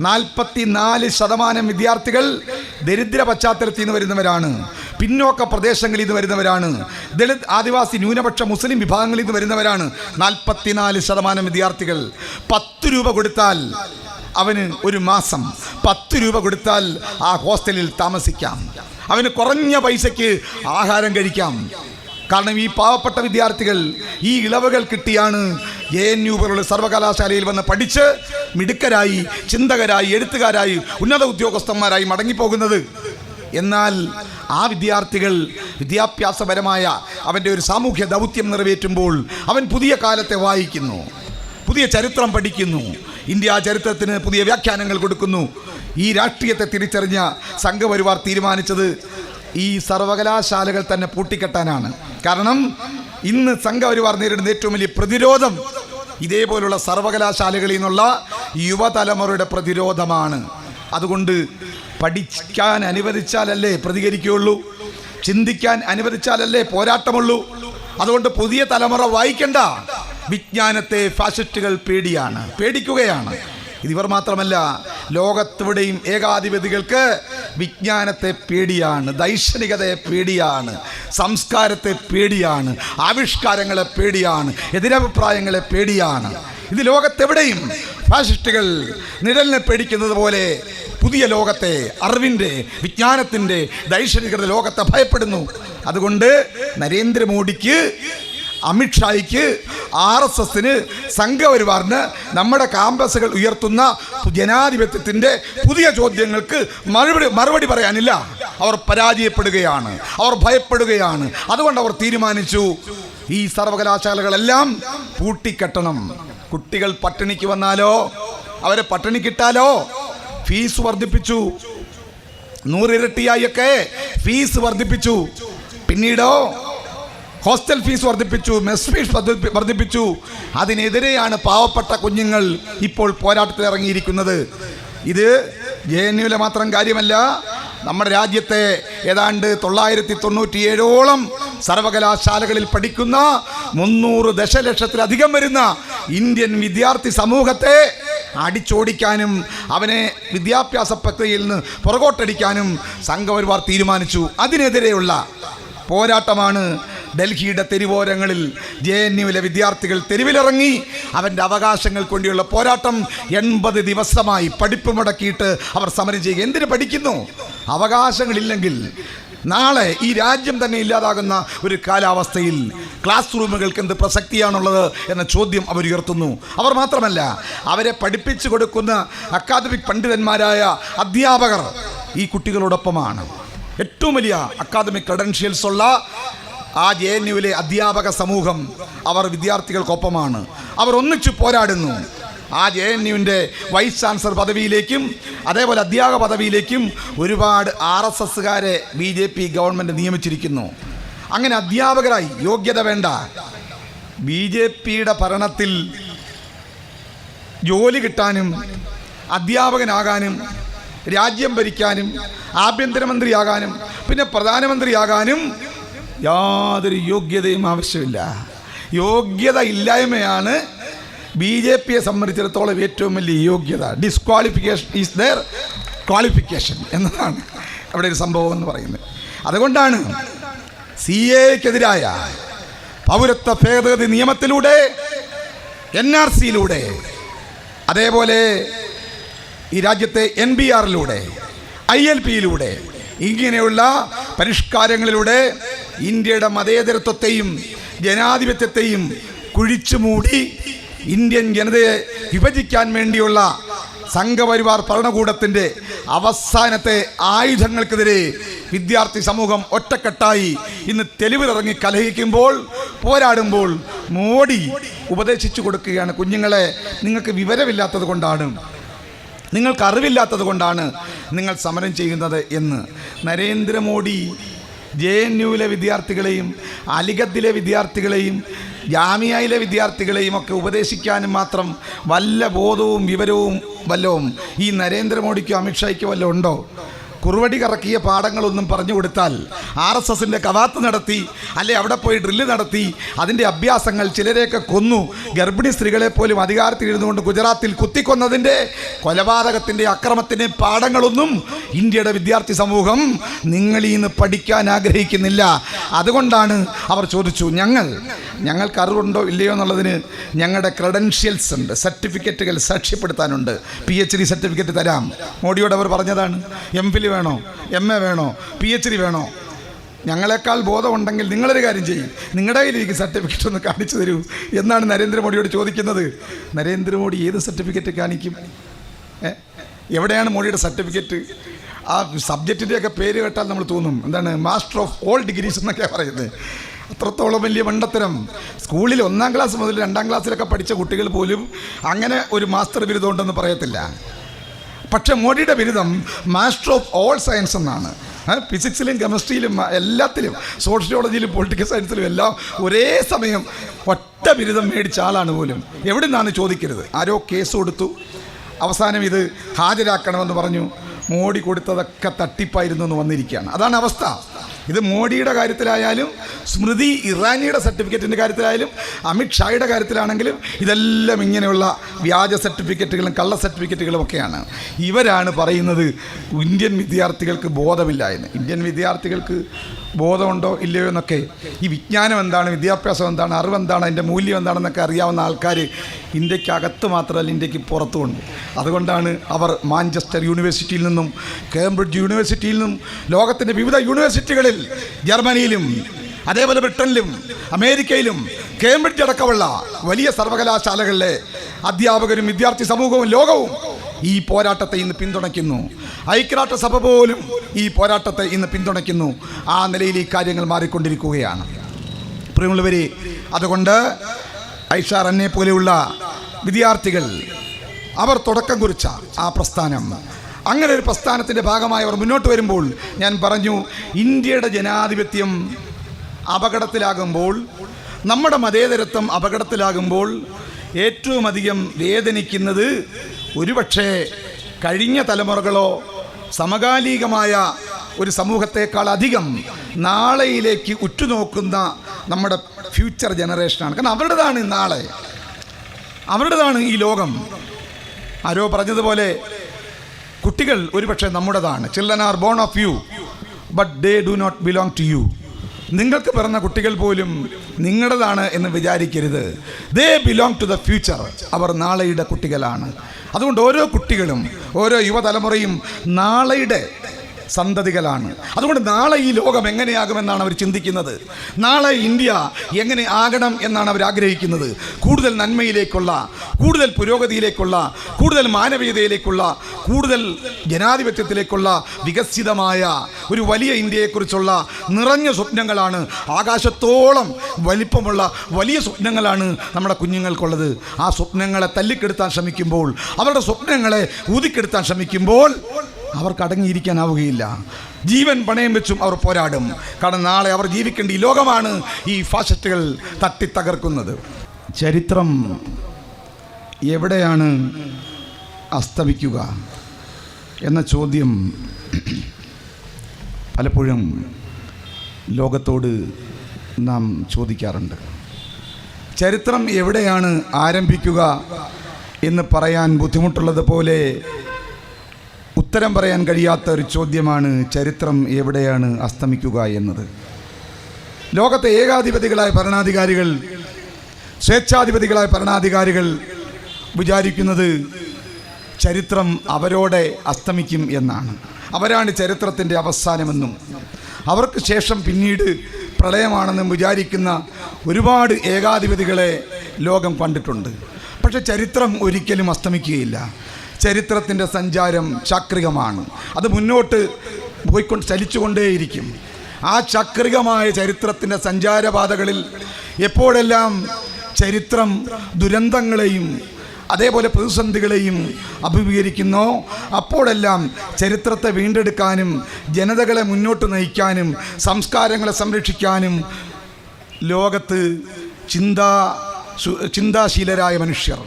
നാൽപ്പത്തി നാല് ശതമാനം വിദ്യാർത്ഥികൾ ദരിദ്ര പശ്ചാത്തലത്തിൽ നിന്ന് വരുന്നവരാണ്. പിന്നോക്ക പ്രദേശങ്ങളിൽ നിന്ന് വരുന്നവരാണ്. ദളിത് ആദിവാസി ന്യൂനപക്ഷ മുസ്ലിം വിഭാഗങ്ങളിൽ നിന്ന് വരുന്നവരാണ്. നാൽപ്പത്തിനാല് ശതമാനം വിദ്യാർത്ഥികൾ. പത്ത് രൂപ കൊടുത്താൽ അവന് ഒരു മാസം. പത്ത് രൂപ കൊടുത്താൽ ആ ഹോസ്റ്റലിൽ താമസിക്കാം. അവന് കുറഞ്ഞ പൈസയ്ക്ക് ആഹാരം കഴിക്കാം. കാരണം ഈ പാവപ്പെട്ട വിദ്യാർത്ഥികൾ ഈ ഇളവുകൾ കിട്ടിയാണ് എ എൻ യു പോലുള്ള സർവകലാശാലയിൽ വന്ന് പഠിച്ച് മിടുക്കരായി ചിന്തകരായി എഴുത്തുകാരായി ഉന്നത ഉദ്യോഗസ്ഥന്മാരായി മടങ്ങിപ്പോകുന്നത്. എന്നാൽ ആ വിദ്യാർത്ഥികൾ വിദ്യാഭ്യാസപരമായ അവന്റെ ഒരു സാമൂഹ്യ ദൗത്യം നിറവേറ്റുമ്പോൾ അവൻ പുതിയ കാലത്തെ വായിക്കുന്നു പുതിയ ചരിത്രം പഠിക്കുന്നു ഇന്ത്യ ചരിത്രത്തിന് പുതിയ വ്യാഖ്യാനങ്ങൾ കൊടുക്കുന്നു. ഈ രാഷ്ട്രീയത്തെ തിരിച്ചറിഞ്ഞ സംഘപരിവാർ തീരുമാനിച്ചത് ഈ സർവകലാശാലകൾ തന്നെ പൂട്ടിക്കെട്ടാനാണ്. കാരണം ഇന്ന് സംഘപരിവാർ നേരിടുന്ന ഏറ്റവും വലിയ പ്രതിരോധം ഇതേപോലുള്ള സർവകലാശാലകളിൽ നിന്നുള്ള യുവതലമുറയുടെ പ്രതിരോധമാണ്. അതുകൊണ്ട് പഠിക്കാൻ അനുവദിച്ചാലല്ലേ പ്രതികരിക്കുകയുള്ളൂ? ചിന്തിക്കാൻ അനുവദിച്ചാലല്ലേ പോരാട്ടമുള്ളൂ? അതുകൊണ്ട് പുതിയ തലമുറ വായിക്കണ്ട. വിജ്ഞാനത്തെ ഫാസിസ്റ്റുകൾ പേടിയാണ് പേടിക്കുകയാണ്. ഇതിവർ മാത്രമല്ല ലോകത്തിവിടെയും ഏകാധിപതികൾക്ക് വിജ്ഞാനത്തെ പേടിയാണ് ദൈക്ഷണികതയെ പേടിയാണ് സംസ്കാരത്തെ പേടിയാണ് ആവിഷ്കാരങ്ങളെ പേടിയാണ് എതിരഭിപ്രായങ്ങളെ പേടിയാണ്. ഇത് ലോകത്തെവിടെയും ഫാസിസ്റ്റുകൾ നിഴലിനെ പേടിക്കുന്നത് പോലെ പുതിയ ലോകത്തെ അറിവിന്റെ വിജ്ഞാനത്തിന്റെ ദൈക്ഷണികരുടെ ലോകത്തെ ഭയപ്പെടുന്നു. അതുകൊണ്ട് നരേന്ദ്രമോദിക്ക് അമിത്ഷായ്ക്ക് ആർ എസ് എസിന് സംഘപരിവാറിന് നമ്മുടെ കാമ്പസുകൾ ഉയർത്തുന്ന ജനാധിപത്യത്തിന്റെ പുതിയ ചോദ്യങ്ങൾക്ക് മറുപടി മറുപടി പറയാനില്ല. അവർ പരാജയപ്പെടുകയാണ്. അവർ ഭയപ്പെടുകയാണ്. അതുകൊണ്ട് അവർ തീരുമാനിച്ചു ഈ സർവകലാശാലകളെല്ലാം പൂട്ടിക്കെട്ടണം. കുട്ടികൾ പട്ടിണിക്ക് വന്നാലോ? അവരെ പട്ടിണിക്കിട്ടാലോ ഫീസ് വർദ്ധിപ്പിച്ചു. നൂറിരട്ടിയായൊക്കെ ഫീസ് വർദ്ധിപ്പിച്ചു. പിന്നീടോ ഹോസ്റ്റൽ ഫീസ് വർദ്ധിപ്പിച്ചു മെസ് ഫീസ് വർദ്ധി- വർദ്ധിപ്പിച്ചു. അതിനെതിരെയാണ് പാവപ്പെട്ട കുഞ്ഞുങ്ങൾ ഇപ്പോൾ പോരാട്ടത്തിൽ ഇറങ്ങിയിരിക്കുന്നത്. ഇത് ജെ എൻ യുവിലെ മാത്രം കാര്യമല്ല നമ്മുടെ രാജ്യത്തെ ഏതാണ്ട് തൊള്ളായിരത്തി തൊണ്ണൂറ്റിയേഴോളം സർവകലാശാലകളിൽ പഠിക്കുന്ന മുന്നൂറ് ദശലക്ഷത്തിലധികം വരുന്ന ഇന്ത്യൻ വിദ്യാർത്ഥി സമൂഹത്തെ അടിച്ചോടിക്കാനും അവനെ വിദ്യാഭ്യാസ പ്രക്രിയയിൽ നിന്ന് പുറകോട്ടടിക്കാനും സംഘപരിവാർ തീരുമാനിച്ചു. അതിനെതിരെയുള്ള പോരാട്ടമാണ് ഡൽഹിയുടെ തെരുവോരങ്ങളിൽ ജെ എൻ യുവിലെ വിദ്യാർത്ഥികൾ തെരുവിലിറങ്ങി അവന്റെ അവകാശങ്ങൾക്ക് വേണ്ടിയുള്ള പോരാട്ടം എൺപത് ദിവസമായി പഠിപ്പ് മുടക്കിയിട്ട് അവർ സമരം ചെയ്യുക. എന്തിനു പഠിക്കുന്നു? അവകാശങ്ങളില്ലെങ്കിൽ നാളെ ഈ രാജ്യം തന്നെ ഇല്ലാതാകുന്ന ഒരു കാലാവസ്ഥയിൽ ക്ലാസ് റൂമുകൾക്ക് എന്ത് പ്രസക്തിയാണുള്ളത് എന്ന ചോദ്യം അവർ ഉയർത്തുന്നു. അവർ മാത്രമല്ല അവരെ പഠിപ്പിച്ചു കൊടുക്കുന്ന അക്കാദമിക് പണ്ഡിതന്മാരായ അധ്യാപകർ ഈ കുട്ടികളോടൊപ്പമാണ്. ഏറ്റവും വലിയ അക്കാദമിക് ക്രെഡൻഷ്യൽസ് ഉള്ള ആ ജെ എൻ യുവിലെ അധ്യാപക സമൂഹം അവർ വിദ്യാർത്ഥികൾക്കൊപ്പമാണ്. അവർ ഒന്നിച്ചു പോരാടുന്നു. ആ ജെ എൻ യുവിന്റെ വൈസ് ചാൻസലർ പദവിയിലേക്കും അതേപോലെ അധ്യാപക പദവിയിലേക്കും ഒരുപാട് ആർ എസ് എസ്സുകാരെ ബി ജെ പി ഗവൺമെന്റ് നിയമിച്ചിരിക്കുന്നു. അങ്ങനെ അധ്യാപകരായി. യോഗ്യത വേണ്ട. ബി ജെ പിയുടെ ഭരണത്തിൽ ജോലി കിട്ടാനും അധ്യാപകനാകാനും രാജ്യം ഭരിക്കാനും ആഭ്യന്തരമന്ത്രിയാകാനും പിന്നെ പ്രധാനമന്ത്രിയാകാനും യാതൊരു യോഗ്യതയും ആവശ്യമില്ല. യോഗ്യത ഇല്ലായ്മയാണ് ബി ജെ പിയെ സംബന്ധിച്ചിടത്തോളം ഏറ്റവും വലിയ യോഗ്യത. ഡിസ്ക്വാളിഫിക്കേഷൻ ഈസ് ദർ ക്വാളിഫിക്കേഷൻ എന്നതാണ് അവിടെ ഒരു സംഭവം എന്ന് പറയുന്നത്. അതുകൊണ്ടാണ് സി എക്കെതിരായ പൗരത്വ ഭേദഗതി നിയമത്തിലൂടെ എൻ ആർ സിയിലൂടെ അതേപോലെ ഈ രാജ്യത്തെ എൻ ബി ആറിലൂടെ ഐ എൽ പിയിലൂടെ ഇങ്ങനെയുള്ള പരിഷ്കാരങ്ങളിലൂടെ ഇന്ത്യയുടെ മതേതരത്വത്തെയും ജനാധിപത്യത്തെയും കുഴിച്ചു മൂടി ഇന്ത്യൻ ജനതയെ വിഭജിക്കാൻ വേണ്ടിയുള്ള സംഘപരിവാർ ഭരണകൂടത്തിന്റെ അവസാനത്തെ ആയുധങ്ങൾക്കെതിരെ വിദ്യാർത്ഥി സമൂഹം ഒറ്റക്കെട്ടായി ഇന്ന് തെളിവിലിറങ്ങി കലഹിക്കുമ്പോൾ പോരാടുമ്പോൾ മോഡി ഉപദേശിച്ചു കൊടുക്കുകയാണ്. കുഞ്ഞുങ്ങളെ നിങ്ങൾക്ക് വിവരമില്ലാത്തത് കൊണ്ടാണ്. നിങ്ങൾക്ക് അറിവില്ലാത്തത് കൊണ്ടാണ് നിങ്ങൾ സമരം ചെയ്യുന്നത് എന്ന്. നരേന്ദ്രമോദി ജെ എൻ യുവിലെ വിദ്യാർത്ഥികളെയും അലിഗഡിലെ വിദ്യാർത്ഥികളെയും ജാമിയയിലെ വിദ്യാർത്ഥികളെയും ഒക്കെ ഉപദേശിക്കാനും മാത്രം വല്ല ബോധവും വിവരവും വല്ലവും ഈ നരേന്ദ്രമോദിക്കോ അമിത്ഷായ്ക്കോ വല്ലതും ഉണ്ടോ? കുറുവടി കറക്കിയ പാഠങ്ങളൊന്നും പറഞ്ഞു കൊടുത്താൽ ആർ എസ് എസിന്റെ കവാത്ത് നടത്തി അല്ലെ അവിടെ പോയി ഡ്രില്ല് നടത്തി അതിന്റെ അഭ്യാസങ്ങൾ ചിലരെയൊക്കെ കൊന്നു. ഗർഭിണി സ്ത്രീകളെ പോലും അധികാരത്തിൽ ഇരുന്നുകൊണ്ട് ഗുജറാത്തിൽ കുത്തിക്കൊന്നതിന്റെ കൊലപാതകത്തിന്റെ അക്രമത്തിന്റെ പാഠങ്ങളൊന്നും ഇന്ത്യയുടെ വിദ്യാർത്ഥി സമൂഹം നിങ്ങളിൽ നിന്ന് പഠിക്കാൻ ആഗ്രഹിക്കുന്നില്ല. അതുകൊണ്ടാണ് അവർ ചോദിച്ചു ഞങ്ങൾ ഞങ്ങൾക്ക് അറിവുണ്ടോ ഇല്ലയോ എന്നുള്ളതിന് ഞങ്ങളുടെ ക്രെഡൻഷ്യൽസ് ഉണ്ട് സർട്ടിഫിക്കറ്റുകൾ സാക്ഷ്യപ്പെടുത്താനുണ്ട്. പി എച്ച് ഡി സർട്ടിഫിക്കറ്റ് തരാം. മോഡിയോട് അവർ പറഞ്ഞതാണ് എം ഫിൽ വേണോ? എം എ വേണോ? പി എച്ച് ഡി വേണോ? ഞങ്ങളെക്കാൾ ബോധമുണ്ടെങ്കിൽ നിങ്ങളൊരു കാര്യം ചെയ്യും. നിങ്ങളുടെ കയ്യിലിരിക്കും സർട്ടിഫിക്കറ്റ് ഒന്ന് കാണിച്ചു തരൂ. എന്നാണ് നരേന്ദ്രമോദിയോട് ചോദിക്കുന്നത്. നരേന്ദ്രമോദി ഏത് സർട്ടിഫിക്കറ്റ് കാണിക്കും? എവിടെയാണ് മോഡിയുടെ സർട്ടിഫിക്കറ്റ് ആ സബ്ജക്റ്റിന്റെയൊക്കെ പേര് കേട്ടാൽ നമ്മൾ തോന്നും. എന്താണ്? മാസ്റ്റർ ഓഫ് ഓൾ ഡിഗ്രീസ് എന്നൊക്കെ പറയുന്നത്. അത്രത്തോളം വലിയ മണ്ടത്തരം. സ്കൂളിൽ ഒന്നാം ക്ലാസ് മുതൽ രണ്ടാം ക്ലാസ്സിലൊക്കെ പഠിച്ച കുട്ടികൾ പോലും അങ്ങനെ ഒരു മാസ്റ്റർ ബിരുദമുണ്ടെന്ന് പറയത്തില്ല. പക്ഷെ മോഡിയുടെ ബിരുദം മാസ്റ്റർ ഓഫ് ഓൾ സയൻസ് എന്നാണ്. ഫിസിക്സിലും കെമിസ്ട്രിയിലും എല്ലാത്തിലും സോഷ്യോളജിയിലും പൊളിറ്റിക്കൽ സയൻസിലും എല്ലാം ഒരേ സമയം ഒറ്റ ബിരുദം മേടിച്ച ആളാണ് പോലും. എവിടെ നിന്നാണ് ചോദിക്കരുത്? ആരോ കേസ് കൊടുത്തു. അവസാനം ഇത് ഹാജരാക്കണമെന്ന് പറഞ്ഞു. മോഡി കൊടുത്തതൊക്കെ തട്ടിപ്പായിരുന്നു എന്ന് വന്നിരിക്കുകയാണ്. അതാണ് അവസ്ഥ. ഇത് മോഡിയുടെ കാര്യത്തിലായാലും സ്മൃതി ഇറാനിയുടെ സർട്ടിഫിക്കറ്റിന്റെ കാര്യത്തിലായാലും അമിത്ഷായുടെ കാര്യത്തിലാണെങ്കിലും ഇതെല്ലാം ഇങ്ങനെയുള്ള വ്യാജ സർട്ടിഫിക്കറ്റുകളും കള്ള സർട്ടിഫിക്കറ്റുകളും ഒക്കെയാണ്. ഇവരാണ് പറയുന്നത് ഇന്ത്യൻ വിദ്യാർത്ഥികൾക്ക് ബോധമില്ല എന്ന്. ഇന്ത്യൻ വിദ്യാർത്ഥികൾക്ക് ബോധമുണ്ടോ ഇല്ലയോ എന്നൊക്കെ. ഈ വിജ്ഞാനം എന്താണ് വിദ്യാഭ്യാസം എന്താണ് അറിവ് എന്താണ് അതിന്റെ മൂല്യം എന്താണെന്നൊക്കെ അറിയാവുന്ന ആൾക്കാർ ഇന്ത്യക്കകത്ത് മാത്രമല്ല ഇന്ത്യയ്ക്ക് പുറത്തുമുണ്ട്. അതുകൊണ്ടാണ് അവർ മാഞ്ചസ്റ്റർ യൂണിവേഴ്സിറ്റിയിൽ നിന്നും കേംബ്രിഡ്ജ് യൂണിവേഴ്സിറ്റിയിൽ നിന്നും ലോകത്തിന്റെ വിവിധ യൂണിവേഴ്സിറ്റികളിൽ ജർമ്മനിയിലും അതേപോലെ ബ്രിട്ടനിലും അമേരിക്കയിലും കേംബ്രിഡ്ജ് അടക്കമുള്ള വലിയ സർവകലാശാലകളിലെ അധ്യാപകരും വിദ്യാർത്ഥി സമൂഹവും ലോകവും ഈ പോരാട്ടത്തെ ഇന്ന് പിന്തുണയ്ക്കുന്നു. ഐക്യരാഷ്ട്രസഭ പോലും ഈ പോരാട്ടത്തെ ഇന്ന് പിന്തുണയ്ക്കുന്നു. ആ നിലയിൽ ഈ കാര്യങ്ങൾ മാറിക്കൊണ്ടിരിക്കുകയാണ്. പ്രിയമുള്ളവരെ അതുകൊണ്ട് ഐഷാർ എന്നെ പോലെയുള്ള വിദ്യാർത്ഥികൾ അവർ തുടക്കം കുറിച്ച ആ പ്രസ്ഥാനം. അങ്ങനെ ഒരു പ്രസ്ഥാനത്തിന്റെ ഭാഗമായി അവർ മുന്നോട്ട് വരുമ്പോൾ ഞാൻ പറഞ്ഞു ഇന്ത്യയുടെ ജനാധിപത്യം അപകടത്തിലാകുമ്പോൾ നമ്മുടെ മതേതരത്വം അപകടത്തിലാകുമ്പോൾ ഏറ്റവും അധികം വേദനിക്കുന്നത് ഒരുപക്ഷേ കഴിഞ്ഞ തലമുറകളോ സമകാലികമായ ഒരു സമൂഹത്തെക്കാൾ അധികം നാളെയിലേക്ക് ഉറ്റുനോക്കുന്ന നമ്മുടെ ഫ്യൂച്ചർ ജനറേഷനാണ് കാരണം അവരുടേതാണ് നാളെ. അവരുടേതാണ് ഈ ലോകം. ആരോ പറഞ്ഞതുപോലെ കുട്ടികൾ ഒരുപക്ഷെ നമ്മുടേതാണ്. Children are born of you but they do not belong to you നിങ്ങൾക്ക് പിറന്ന കുട്ടികൾ പോലും നിങ്ങളുടേതാണ് എന്ന് വിചാരിക്കരുത്. They belong to the future അവർ നാളെയുടെ കുട്ടികളാണ്. അതുകൊണ്ട് ഓരോ കുട്ടികളും ഓരോ യുവതലമുറയും നാളെയുടെ സന്തതികളാണ്. അതുകൊണ്ട് നാളെ ഈ ലോകം എങ്ങനെയാകുമെന്നാണ് അവർ ചിന്തിക്കുന്നത്. നാളെ ഇന്ത്യ എങ്ങനെ ആകണം എന്നാണ് അവർ ആഗ്രഹിക്കുന്നത്. കൂടുതൽ നന്മയിലേക്കുള്ള കൂടുതൽ പുരോഗതിയിലേക്കുള്ള കൂടുതൽ മാനവീയതയിലേക്കുള്ള കൂടുതൽ ജനാധിപത്യത്തിലേക്കുള്ള വികസിതമായ ഒരു വലിയ ഇന്ത്യയെക്കുറിച്ചുള്ള നിറഞ്ഞ സ്വപ്നങ്ങളാണ്. ആകാശത്തോളം വലിപ്പമുള്ള വലിയ സ്വപ്നങ്ങളാണ് നമ്മുടെ കുഞ്ഞുങ്ങൾക്കുള്ളത്. ആ സ്വപ്നങ്ങളെ തല്ലിക്കെടുത്താൻ ശ്രമിക്കുമ്പോൾ അവരുടെ സ്വപ്നങ്ങളെ ഊതിക്കെടുത്താൻ ശ്രമിക്കുമ്പോൾ അവർക്ക് അടങ്ങിയിരിക്കാനാവുകയില്ല. ജീവൻ പണയം വെച്ചും അവർ പോരാടും. കാരണം നാളെ അവർ ജീവിക്കേണ്ട ഈ ലോകമാണ് ഈ ഫാസിസ്റ്റുകൾ തട്ടിത്തകർക്കുന്നത്. ചരിത്രം എവിടെയാണ് അസ്തമിക്കുക? എന്ന ചോദ്യം പലപ്പോഴും ലോകത്തോട് നാം ചോദിക്കാറുണ്ട്. ചരിത്രം എവിടെയാണ് ആരംഭിക്കുക എന്ന് പറയാൻ ബുദ്ധിമുട്ടുള്ളത് പോലെ ഉത്തരം പറയാൻ കഴിയാത്ത ഒരു ചോദ്യമാണ് ചരിത്രം എവിടെയാണ് അസ്തമിക്കുക എന്നത്. ലോകത്തെ ഏകാധിപതികളായ ഭരണാധികാരികൾ സ്വേച്ഛാധിപതികളായ ഭരണാധികാരികൾ വിചാരിക്കുന്നത് ചരിത്രം അവരോടെ അസ്തമിക്കും എന്നാണ്. അവരാണ് ചരിത്രത്തിന്റെ അവസാനമെന്നും അവർക്ക് ശേഷം പിന്നീട് പ്രളയമാണെന്നും വിചാരിക്കുന്ന ഒരുപാട് ഏകാധിപതികളെ ലോകം കണ്ടിട്ടുണ്ട്. പക്ഷെ ചരിത്രം ഒരിക്കലും അസ്തമിക്കുകയില്ല. ചരിത്രത്തിന്റെ സഞ്ചാരം ചാക്രികമാണ് അത് മുന്നോട്ട് പോയിക്കൊണ്ട് ചലിച്ചുകൊണ്ടേയിരിക്കും. ആ ചാക്രികമായ ചരിത്രത്തിന്റെ സഞ്ചാരപാതകളിൽ എപ്പോഴെല്ലാം ചരിത്രം ദുരന്തങ്ങളെയും അതേപോലെ പ്രതിസന്ധികളെയും അഭിമുഖീകരിക്കുന്നു. അപ്പോഴെല്ലാം ചരിത്രത്തെ വീണ്ടെടുക്കാനും ജനതകളെ മുന്നോട്ട് നയിക്കാനും സംസ്കാരങ്ങളെ സംരക്ഷിക്കാനും ലോകത്ത് ചിന്താ ചിന്താശീലരായ മനുഷ്യർ.